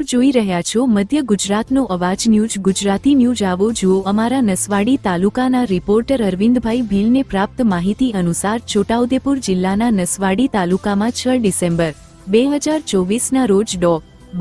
આપ જોઈ રહ્યા છો મધ્ય ગુજરાતનો અવાજ ન્યૂઝ, ગુજરાતી ન્યૂઝ. આવો જુઓ અમારા નસવાડી તાલુકાના રિપોર્ટર અરવિંદભાઈ ભીલને પ્રાપ્ત માહિતી અનુસાર છોટાઉદેપુર જિલ્લાના નસવાડી તાલુકામાં છ ડિસેમ્બર બે હજાર ચોવીસના રોજ ડો.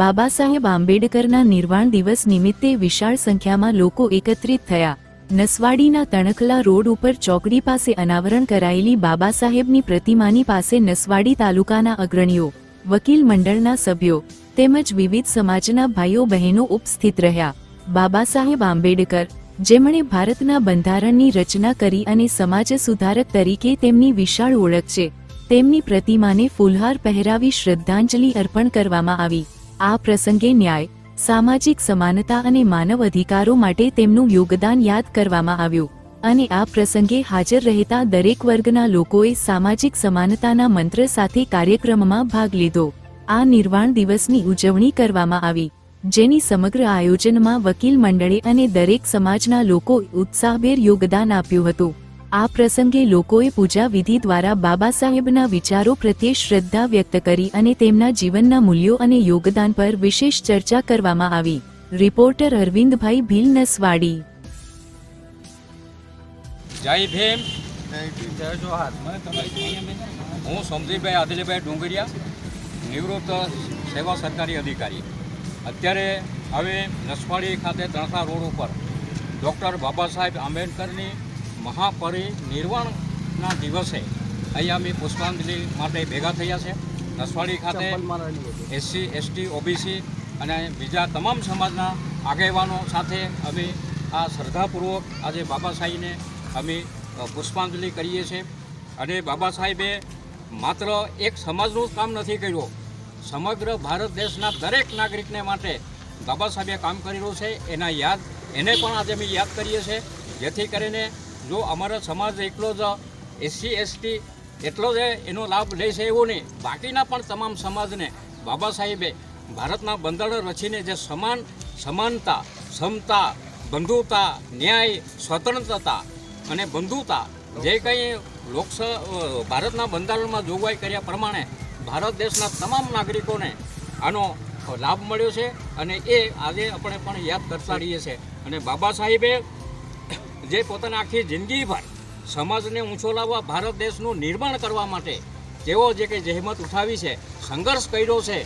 બાબા સાહેબ આંબેડકરના નિર્વાણ દિવસ નિમિત્તે વિશાળ સંખ્યામાં લોકો એકત્રિત થયા. નસવાડીના તણખલા રોડ ઉપર ચોકડી પાસે અનાવરણ કરાયેલી બાબા સાહેબની પ્રતિમાની પાસે નસવાડી તાલુકાના અગ્રણીઓ વકીલ મંડળના સભ્યો તેમજ વિવિધ સમાજના ભાઈઓ બહેનો ઉપસ્થિત રહ્યા. બાબા સાહેબ આંબેડકર, જેમણે ભારતના બંધારણની રચના કરી અને સમાજ સુધારક તરીકે તેમની વિશાળ ઓળખ છે, તેમની પ્રતિમાને ફૂલહાર પહેરાવી શ્રદ્ધાંજલિ અર્પણ કરવામાં આવી. આ પ્રસંગે ન્યાય, સામાજિક સમાનતા અને માનવ અધિકારો માટે તેમનું યોગદાન યાદ કરવામાં આવ્યું. અને આ પ્રસંગે હાજર રહેતા દરેક વર્ગના લોકોએ સામાજિક સમાનતાના મંત્ર સાથે કાર્યક્રમમાં ભાગ લીધો. આ નિર્વાણ દિવસની ઉજવણી કરવામાં આવી, જેની સમગ્ર આયોજનમાં વકીલ મંડળે અને દરેક સમાજના લોકો ઉત્સાહભેર યોગદાન આપ્યું હતું. આ પ્રસંગે લોકોએ પૂજા વિધિ દ્વારા બાબા સાહેબના વિચારો પ્રત્યે શ્રદ્ધા વ્યક્ત કરી અને તેમના જીવનના મૂલ્યો અને યોગદાન પર વિશેષ ચર્ચા કરવામાં આવી. રિપોર્ટર અરવિંદભાઈ ભીલ નસવાડી જય ભીમ. જય જોહાર. હું સમજીભાઈ આદિલભાઈ ડુંગરિયા નિવૃત્ત સેવા સરકારી અધિકારી. અત્યારે હવે નસવાડી ખાતે ત્રણસા રોડ ઉપર ડૉક્ટર બાબા સાહેબ આંબેડકરની મહાપરિનિર્વાણના દિવસે અહીંયા અમે પુષ્પાંજલિ માટે ભેગા થયા છે. નસવાડી ખાતે એસસી એસટી ઓબીસી અને બીજા તમામ સમાજના આગેવાનો સાથે અમે આ શ્રદ્ધાપૂર્વક આજે બાબા સાહેબને અમે પુષ્પાંજલિ કરીએ છીએ. અને બાબા સાહેબે માત્ર એક સમાજનું કામ નથી કર્યું. સમગ્ર ભારત દેશના દરેક નાગરિકને માટે બાબા સાહેબે કામ કરેલું છે. એના યાદ, એને પણ આજે અમે યાદ કરીએ છીએ. જેથી કરીને જો અમારો સમાજ એકલો જ એસસી, એસટી એટલો જ એનો લાભ લેશે એવું નહીં. બાકીના પણ તમામ સમાજને બાબા સાહેબે ભારતના બંધારણ રચીને જે સમાન, સમાનતા, સમતા, બંધુતા, ન્યાય, સ્વતંત્રતા અને બંધુતા જે કંઈ લોકસ ભારતના બંધારણમાં જોગવાઈ કર્યા પ્રમાણે ભારત દેશના તમામ નાગરિકોને આનો લાભ મળ્યો છે અને એ આજે આપણે પણ યાદ કરતા રહીએ છીએ. અને બાબા સાહેબે જે પોતાની આખી જિંદગીભર સમાજને ઊંચો લાવવા, ભારત દેશનું નિર્માણ કરવા માટે તેઓ જે કંઈ જહેમત ઉઠાવી છે, સંઘર્ષ કર્યો છે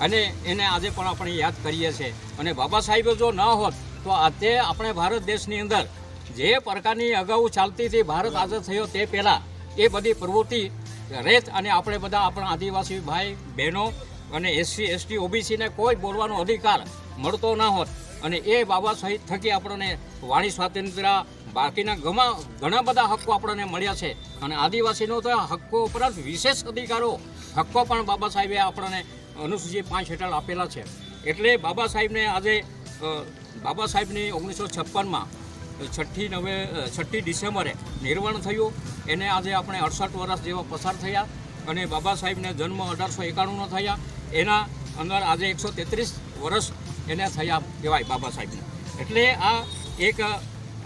અને એને આજે પણ આપણે યાદ કરીએ છીએ. અને બાબા સાહેબે જો ન હોત તો આજે આપણે ભારત દેશની અંદર જે પ્રકારની અગાઉ ચાલતી હતી ભારત આઝાદ થયો તે પહેલાં એ બધી પ્રવૃત્તિ રેત અને આપણે બધા આપણા આદિવાસી ભાઈ, બહેનો અને એસસી, એસટી, ઓબીસીને કોઈ બોલવાનો અધિકાર મળતો ના હોત અને એ બાબા સાહેબ થકી આપણને વાણી સ્વાતંત્ર્ય, બાકીના ઘણા ઘણા બધા હક્કો આપણને મળ્યા છે. અને આદિવાસીનો તો હક્કો ઉપરાંત વિશેષ અધિકારો, હક્કો પણ બાબા સાહેબે આપણને અનુસૂચિત પાંચ હેઠળ આપેલા છે. એટલે બાબા સાહેબને આજે બાબા સાહેબની ઓગણીસો છપ્પનમાં છઠ્ઠી નવે છઠ્ઠી ડિસેમ્બરે નિર્વાણ થયું. એને આજે આપણે અડસઠ વર્ષ જેવા પસાર થયા અને બાબા સાહેબને જન્મ અઢારસો એકાણુંનો થયા. એના અંદર આજે એકસો તેત્રીસ વર્ષ એને થયા કહેવાય બાબા સાહેબને. એટલે આ એક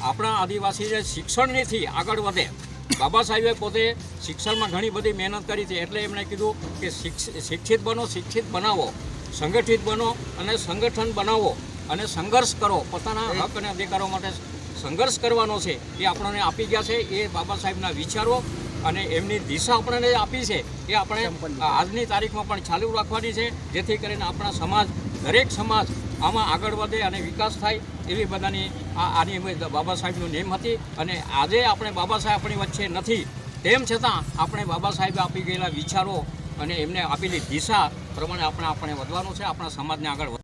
આપણા આદિવાસી જે શિક્ષણથી આગળ વધે. બાબા સાહેબે પોતે શિક્ષણમાં ઘણી બધી મહેનત કરી છે. એટલે એમણે કીધું કે શિક્ષિત બનો શિક્ષિત બનાવો. સંગઠિત બનો અને સંગઠન બનાવો અને સંઘર્ષ કરો. પોતાના હક અને અધિકારો માટે સંઘર્ષ કરવાનો છે એ આપણને આપી ગયા છે એ બાબા સાહેબના વિચારો અને એમની દિશા આપણને આપી છે એ આપણે આજની તારીખમાં પણ ચાલુ રાખવાની છે જેથી કરીને આપણા સમાજ દરેક સમાજ આમાં આગળ વધે અને વિકાસ થાય એવી બધાની આ આની બાબા સાહેબનું નેમ હતી અને આજે આપણે બાબા સાહેબ આપણી વચ્ચે નથી. તેમ છતાં આપણે બાબા સાહેબે આપી ગયેલા વિચારો અને એમને આપેલી દિશા પ્રમાણે આપણે આપણે વધવાનું છે આપણા સમાજને આગળ